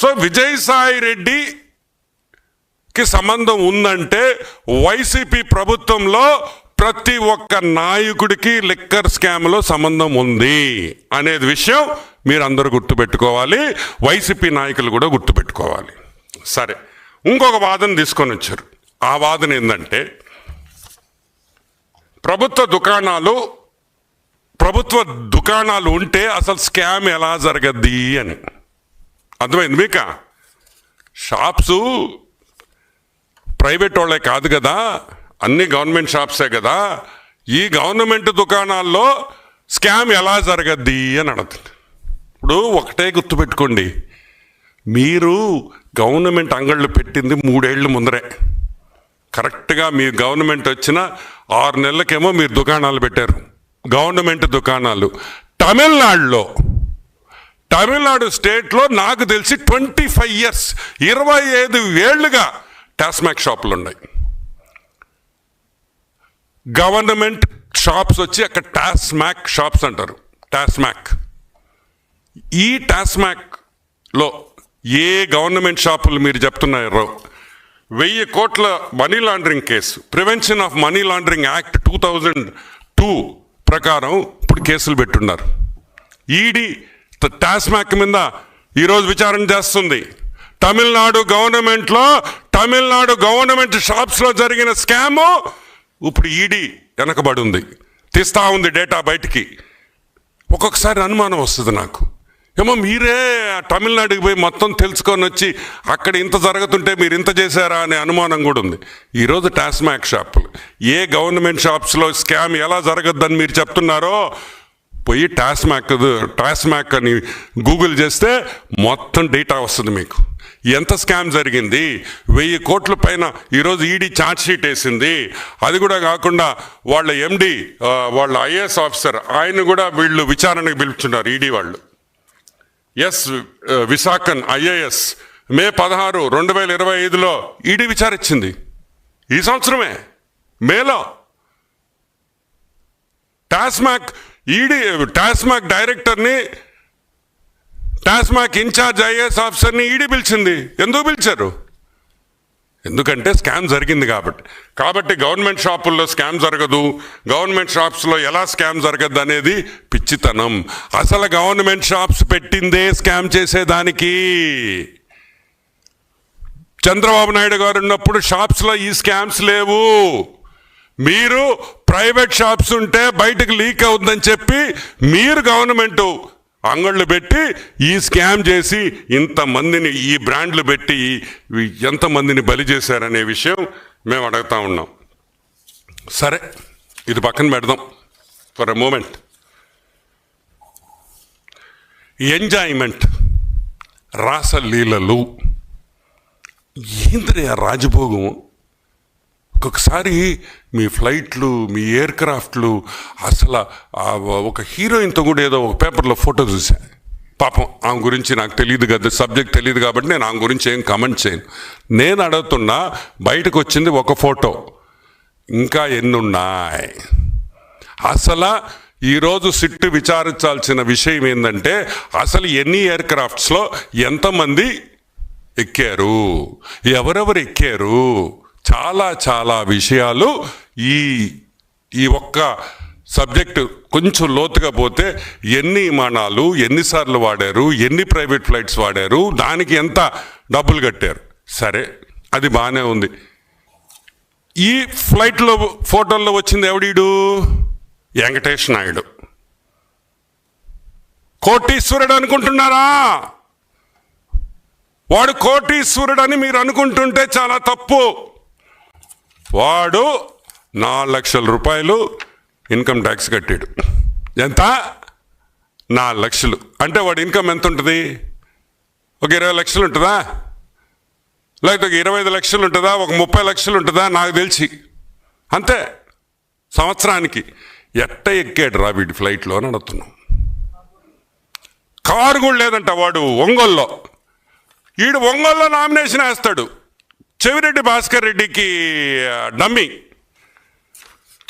So Vijayasai రెడ్డికి సంబంధం ఉందంటే వైసీపీ ప్రభుత్వంలో ప్రతి ఒక్క నాయకుడికి లిక్కర్ స్కామ్లో సంబంధం ఉంది అనేది విషయం మీరు అందరూ గుర్తుపెట్టుకోవాలి. వైసీపీ నాయకులు కూడా గుర్తుపెట్టుకోవాలి. సరే ఇంకొక వాదన తీసుకొని వచ్చారు. ఆ వాదన ఏంటంటే ప్రభుత్వ దుకాణాలు ప్రభుత్వ దుకాణాలు ఉంటే అసలు స్కామ్ ఎలా జరగద్ది అని. అర్థమైంది మీక? షాప్సు ప్రైవేట్ వాళ్ళే కాదు కదా అన్ని గవర్నమెంట్ షాప్సే కదా ఈ గవర్నమెంట్ దుకాణాల్లో స్కామ్ ఎలా జరగద్ది అని అడుగుతుంది. ఇప్పుడు ఒకటే గుర్తుపెట్టుకోండి మీరు గవర్నమెంట్ అంగళ్ళు పెట్టింది మూడేళ్ళు ముందరే. కరెక్ట్గా మీ గవర్నమెంట్ వచ్చిన ఆరు నెలలకేమో మీరు దుకాణాలు పెట్టారు. గవర్నమెంట్ దుకాణాలు. తమిళనాడులో తమిళనాడు స్టేట్లో నాకు తెలిసి ట్వంటీ ఫైవ్ ఇయర్స్ ఇరవై ఐదు ఏళ్ళుగా టాస్మాక్ షాపులు ఉన్నాయి. గవర్నమెంట్ షాప్స్ వచ్చి అక్కడ టాస్మాక్ షాప్స్ అంటారు. టాస్మాక్. ఈ టాస్మాక్లో ఏ గవర్నమెంట్ షాపులు మీరు చెప్తున్నారో వెయ్యి కోట్ల money laundering case. Prevention of money laundering act two thousand two ప్రకారం ఇప్పుడు కేసులు పెట్టున్నారు. ఈడీ టాస్మాక్ మీద ఈరోజు విచారణ చేస్తుంది. తమిళనాడు గవర్నమెంట్లో తమిళనాడు గవర్నమెంట్ షాప్స్లో జరిగిన స్కాము ఇప్పుడు ఈడీ వెనకబడి ఉంది తీస్తా ఉంది డేటా బయటికి. ఒక్కొక్కసారి అనుమానం వస్తుంది నాకు. ఏమో మీరే ఆ తమిళనాడుకి పోయి మొత్తం తెలుసుకొని వచ్చి అక్కడ ఇంత జరుగుతుంటే మీరు ఇంత చేశారా అనే అనుమానం కూడా ఉంది. ఈరోజు టాస్మాక్ షాపులు. ఏ గవర్నమెంట్ షాప్స్లో స్కామ్ ఎలా జరగద్దని మీరు చెప్తున్నారో పోయి టాస్మాక్ టాస్మాక్ అని గూగుల్ చేస్తే మొత్తం డేటా వస్తుంది మీకు. ఎంత స్కామ్ జరిగింది? వెయ్యి కోట్ల పైన ఈరోజు ఈడీ ఛార్జ్ షీట్ వేసింది. అది కూడా కాకుండా వాళ్ళ ఎండి వాళ్ళ ఐఏఎస్ ఆఫీసర్ ఆయన కూడా వీళ్ళు విచారణకు పిలుచున్నారు ఈడీ వాళ్ళు. ఎస్ విశాఖన్ ఐఏఎస్ మే పదహారు రెండు వేల ఇరవై ఐదులో ఈడీ విచారించింది. ఈ సంవత్సరమే. మేలో. టాస్మాక్ ఈడీ టాస్మాక్ డైరెక్టర్ని టాస్మాక్ ఇన్ఛార్జ్ ఐఏఎస్ ఆఫీసర్ని ఈడీ పిలిచింది. ఎందుకు పిలిచారు? ఎందుకంటే స్కామ్ జరిగింది కాబట్టి. కాబట్టి గవర్నమెంట్ షాపుల్లో స్కామ్ జరగదు. గవర్నమెంట్ షాప్స్లో ఎలా స్కామ్ జరగదు అనేది పిచ్చితనం. అసలు గవర్నమెంట్ షాప్స్ పెట్టిందే స్కామ్ చేసేదానికి. చంద్రబాబు నాయుడు గారు ఉన్నప్పుడు షాప్స్లో ఈ స్కామ్స్ లేవు. మీరు ప్రైవేట్ షాప్స్ ఉంటే బయటకు లీక్ అవుతుందని చెప్పి మీరు గవర్నమెంట్ అంగళ్ళు పెట్టి ఈ స్కామ్ చేసి ఇంతమందిని ఈ బ్రాండ్లు పెట్టి ఎంతమందిని బలి చేశారనే విషయం మేము అడుగుతా ఉన్నాం. సరే ఇది పక్కన పెడదాం. ఫర్ ఎ మూమెంట్ ఎంజాయ్మెంట్ రాసలీలలు. ఏంద్రీ రాజభోగం? ఒక్కొక్కసారి మీ ఫ్లైట్లు మీ ఎయిర్ క్రాఫ్ట్లు అసలు ఒక హీరోయిన్తో కూడా ఏదో ఒక పేపర్లో ఫోటో చూసా పాపం ఆమె గురించి నాకు తెలియదు కదా సబ్జెక్ట్ తెలియదు కాబట్టి నేను ఆమె గురించి ఏం కమెంట్ చేయను. నేను అడుగుతున్నా బయటకు వచ్చింది ఒక ఫోటో. ఇంకా ఎన్నున్నాయి? అసలు ఈరోజు సిట్టు విచారించాల్సిన విషయం ఏంటంటే అసలు ఎన్ని ఎయిర్ క్రాఫ్ట్స్లో ఎంతమంది ఎక్కారు? ఎవరెవరు ఎక్కారు? చాలా చాలా విషయాలు ఈ ఈ ఒక్క సబ్జెక్టు కొంచెం లోతుగా పోతే ఎన్ని విమానాలు ఎన్నిసార్లు వాడారు ఎన్ని ప్రైవేట్ ఫ్లైట్స్ వాడారు దానికి ఎంత డబ్బులు కట్టారు. సరే అది బాగానే ఉంది. ఈ ఫ్లైట్లో ఫోటోల్లో వచ్చింది ఎవడీడు వెంకటేష్ నాయుడు. కోటీశ్వరుడు అనుకుంటున్నారా? వాడు కోటీశ్వరుడు అని మీరు అనుకుంటుంటే చాలా తప్పు. వాడు నాలుగు లక్షల రూపాయలు ఇన్కమ్ ట్యాక్స్ కట్టాడు. ఎంత? నాలుగు లక్షలు. అంటే వాడి ఇన్కమ్ ఎంత ఉంటుంది ఒక ఇరవై లక్షలు ఉంటుందా? లేకపోతే ఒక ఇరవై ఐదు లక్షలు ఉంటుందా? ఒక ముప్పై లక్షలు ఉంటుందా? నాకు తెలిసి. అంతే. సంవత్సరానికి ఎట్ట ఎక్కాడు రా వీడి ఫ్లైట్లో అని అడుగుతున్నాం. కారు కూడా లేదంట వాడు ఒంగోల్లో. ఈడు ఒంగోల్లో నామినేషన్ వేస్తాడు. చెవిరెడ్డి భాస్కర్ రెడ్డికి డమ్మి డమ్మీ.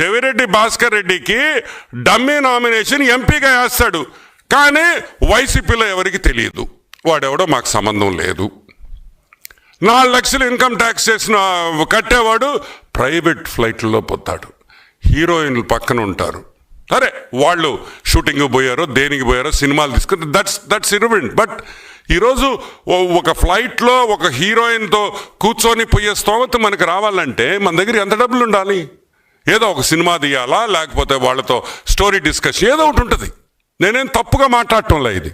చెవిరెడ్డి భాస్కర్ రెడ్డికి డమ్మీ నామినేషన్ ఎంపీగా వేస్తాడు. కానీ వైసీపీలో ఎవరికి తెలియదు. వాడెవడో మాకు సంబంధం లేదు. నాలుగు లక్షలు ఇన్కమ్ ట్యాక్స్ చేసిన కట్టేవాడు ప్రైవేట్ ఫ్లైట్లో పోతాడు. హీరోయిన్లు పక్కన ఉంటారు. సరే వాళ్ళు షూటింగ్ పోయారో దేనికి పోయారో సినిమాలు తీసుకుని దట్స్ దట్స్ ఇరవెంట్ బట్ ఈరోజు ఒక ఫ్లైట్లో ఒక హీరోయిన్తో కూర్చొని పోయే స్తోమత మనకు రావాలంటే మన దగ్గర ఎంత డబ్బులు ఉండాలి? ఏదో ఒక సినిమా తీయాలా లేకపోతే వాళ్ళతో స్టోరీ డిస్కషన్ ఏదో ఒకటి ఉంటుంది. నేనేం తప్పుగా మాట్లాడటంలే ఇది.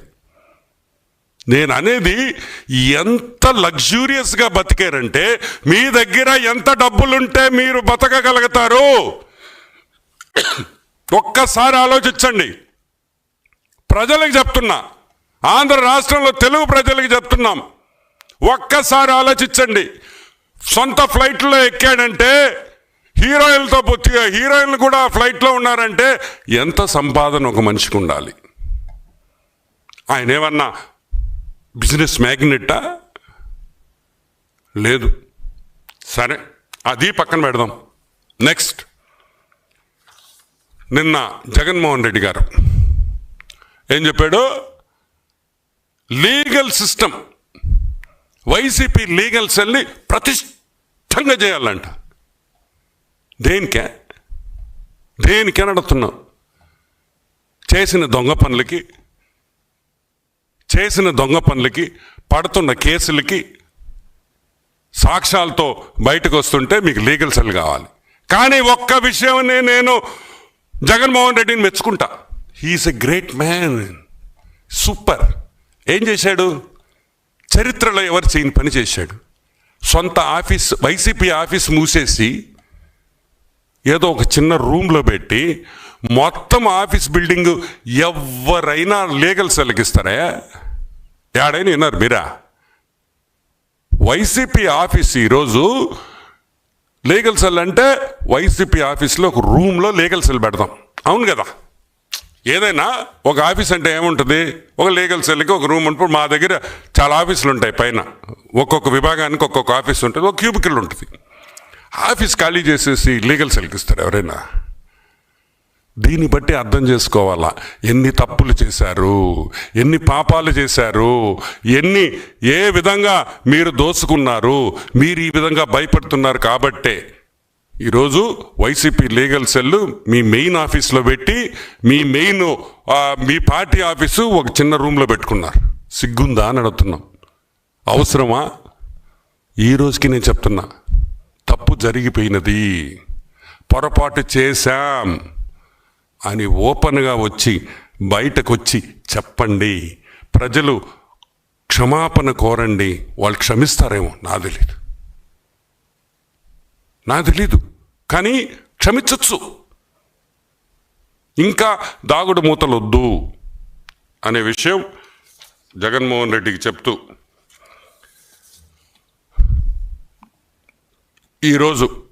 నేను అనేది ఎంత లగ్జూరియస్గా బతికారంటే మీ దగ్గర ఎంత డబ్బులుంటే మీరు బతకగలుగుతారు. ఒక్కసారి ఆలోచించండి. ప్రజలకు చెప్తున్నా. ఆంధ్ర రాష్ట్రంలో తెలుగు ప్రజలకు చెప్తున్నాం. ఒక్కసారి ఆలోచించండి. సొంత ఫ్లైట్లో ఎక్కాడంటే హీరోయిన్లతో పొత్తి- హీరోయిన్లు కూడా ఫ్లైట్లో ఉన్నారంటే ఎంత సంపాదన ఒక మనిషికి ఉండాలి? ఆయన ఏమన్నా బిజినెస్ మ్యాగ్నెట్టా లేదు. సరే అది పక్కన పెడదాం. నెక్స్ట్. నిన్న జగన్మోహన్ రెడ్డి గారు ఏం చెప్పాడు? లీగల్ సిస్టమ్ వైసీపీ లీగల్ సెల్ని ప్రతిష్టంగా చేయాలంట. దేనికే? దేనికే నడుతున్నాం చేసిన దొంగ పనులకి చేసిన దొంగ పనులకి పడుతున్న కేసులకి సాక్ష్యాలతో బయటకు వస్తుంటే మీకు లీగల్ సెల్ కావాలి. కానీ ఒక్క విషయమనే నేను జగన్మోహన్ రెడ్డిని మెచ్చుకుంటా. He is a great man super ఏం చేశాడు? చరిత్రలో ఎవరు చేయని పని చేశాడు? సొంత ఆఫీస్ వైసీపీ ఆఫీస్ మూసేసి ఏదో ఒక చిన్న రూమ్లో పెట్టి మొత్తం ఆఫీస్ బిల్డింగ్ ఎవరైనా లీగల్ సెల్కి ఏడైనా విన్నారు మీరా? వైసీపీ ఆఫీస్ ఈరోజు లీగల్ సెల్ అంటే వైసీపీ ఆఫీస్లో ఒక రూమ్లో లీగల్ సెల్ పెడదాం అవును కదా? ఏదైనా ఒక ఆఫీస్ అంటే ఏముంటుంది? ఒక లీగల్ సెల్కి ఒక రూమ్ ఉంటుంది మా దగ్గర చాలా ఆఫీసులు ఉంటాయి పైన. ఒక్కొక్క విభాగానికి ఒక్కొక్క ఆఫీస్ ఉంటుంది ఒక క్యూబికల్ ఉంటుంది. ఆఫీస్ ఖాళీ చేసేసి లీగల్ సెల్కి ఇస్తారు ఎవరైనా. దీన్ని బట్టి అర్థం చేసుకోవాలా. ఎన్ని తప్పులు చేశారు? ఎన్ని పాపాలు చేశారు? ఎన్ని ఏ విధంగా మీరు దోసుకున్నారు? మీరు ఈ విధంగా భయపడుతున్నారు కాబట్టే. ఈరోజు వైసీపీ లీగల్ సెల్ మీ మెయిన్ ఆఫీస్లో పెట్టి మీ మెయిన్ మీ పార్టీ ఆఫీసు ఒక చిన్న రూమ్లో పెట్టుకున్నారు. సిగ్గుందా అని అడుగుతున్నాం. అవసరమా? ఈ రోజుకి నేను చెప్తున్నా తప్పు జరిగిపోయినది. పొరపాటు చేశాం. అని ఓపెన్గా వచ్చి బయటకొచ్చి చెప్పండి. ప్రజలు క్షమాపణ కోరండి. వాళ్ళు క్షమిస్తారేమో? నా తెలీదు నా తెలీదు కానీ క్షమించచ్చు. ఇంకా దాగుడు మూతలు వద్దు అనే విషయం జగన్మోహన్ రెడ్డికి చెప్తూ ఈరోజు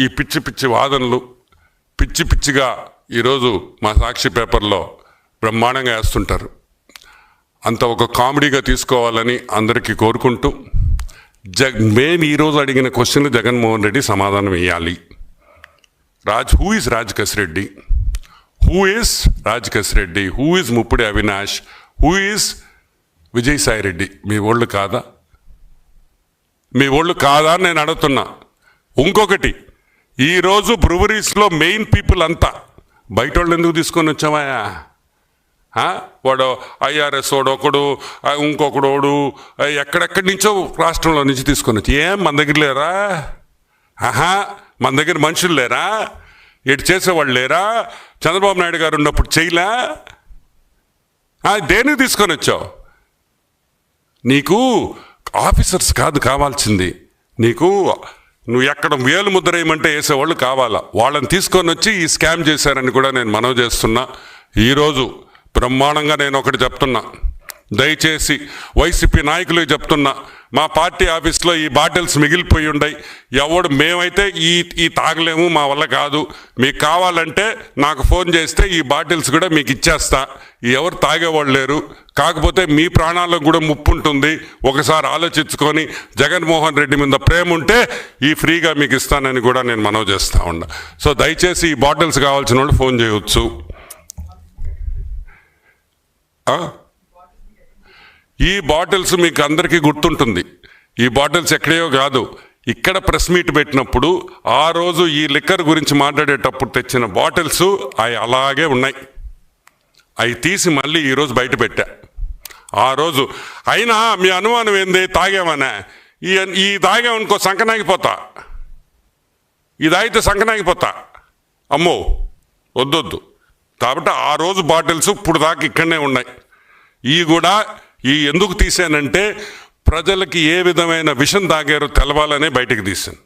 ఈ పిచ్చి పిచ్చి వాదనలు పిచ్చి పిచ్చిగా ఈరోజు మా సాక్షి పేపర్లో బ్రహ్మాండంగా వేస్తుంటారు. అంత ఒక కామెడీగా తీసుకోవాలని అందరికీ కోరుకుంటూ జగ్ మేము ఈరోజు అడిగిన క్వశ్చన్ జగన్మోహన్ రెడ్డి సమాధానం ఇవ్వాలి Raj who is Raj Kasireddy who is Raj Kasireddy who is Muppidi Avinash? Who is Vijayasai Reddy? మీ ఒళ్ళు కాదా? మీ ఒళ్ళు కాదా అని నేను అడుగుతున్నా. ఇంకొకటి ఈరోజు బ్రువరీస్లో మెయిన్ పీపుల్ అంతా. బయట వాళ్ళు ఎందుకు తీసుకొని వచ్చామాయా వాడు ఐఆర్ఎస్ వాడు ఒకడు ఇంకొకడోడు ఇంకొకడు వాడు ఎక్కడెక్కడి నుంచో రాష్ట్రంలో నుంచి తీసుకొని వచ్చి. ఏం మన దగ్గర లేరా? ఆహా మన దగ్గర మనుషులు లేరా? ఇటు చేసేవాళ్ళు లేరా? చంద్రబాబు నాయుడు గారు ఉన్నప్పుడు చేయలే? దేని దేనికి తీసుకొని వచ్చావు? నీకు ఆఫీసర్స్ కాదు కావాల్సింది. నీకు నువ్వు ఎక్కడ వేలు ముద్ర వేయమంటే వేసేవాళ్ళు కావాలా? వాళ్ళని తీసుకొని వచ్చి ఈ స్కామ్ చేశారని కూడా నేను మనవి చేస్తున్నా. ఈరోజు బ్రహ్మాండంగా నేను ఒకటి చెప్తున్నా. దయచేసి వైసీపీ నాయకులు చెప్తున్నా మా పార్టీ ఆఫీస్లో ఈ బాటిల్స్ మిగిలిపోయి ఉన్నాయి ఎవడు మేమైతే ఈ ఈ తాగలేము మా వల్ల కాదు. మీకు కావాలంటే నాకు ఫోన్ చేస్తే ఈ బాటిల్స్ కూడా మీకు ఇచ్చేస్తా. ఎవరు తాగేవాళ్ళు లేరు. కాకపోతే మీ ప్రాణాలకు కూడా ముప్పు ఉంటుంది. ఒకసారి ఆలోచించుకొని జగన్మోహన్ రెడ్డి మీద ప్రేమ ఉంటే ఈ ఫ్రీగా మీకు ఇస్తానని కూడా నేను మనవి చేస్తా ఉన్నా. సో దయచేసి ఈ బాటిల్స్ కావాల్సిన వాళ్ళు ఫోన్ చేయవచ్చు ఆ? ఈ బాటిల్స్ మీకు అందరికీ గుర్తుంటుంది. ఈ బాటిల్స్ ఎక్కడయో కాదు. ఇక్కడ ప్రెస్ మీట్ పెట్టినప్పుడు ఆ రోజు ఈ లిక్కర్ గురించి మాట్లాడేటప్పుడు తెచ్చిన బాటిల్స్ అవి అలాగే ఉన్నాయి. అవి తీసి మళ్ళీ ఈరోజు బయట పెట్టా. ఆ రోజు అయినా మీ అనుమానం ఏంది? తాగామనే ఈ ఈ తాగామనుకో సంకనాగిపోతా. ఈ తాగితే సంకనాగిపోతా. అమ్మో వద్దొద్దు. కాబట్టి ఆ రోజు బాటిల్స్ ఇప్పుడు దాకా ఇక్కడనే ఉన్నాయి. ఈ కూడా ఈ ఎందుకు తీశానంటే ప్రజలకి ఏ విధమైన విషం తాగారో తెలవాలనే బయటికి తీశాను.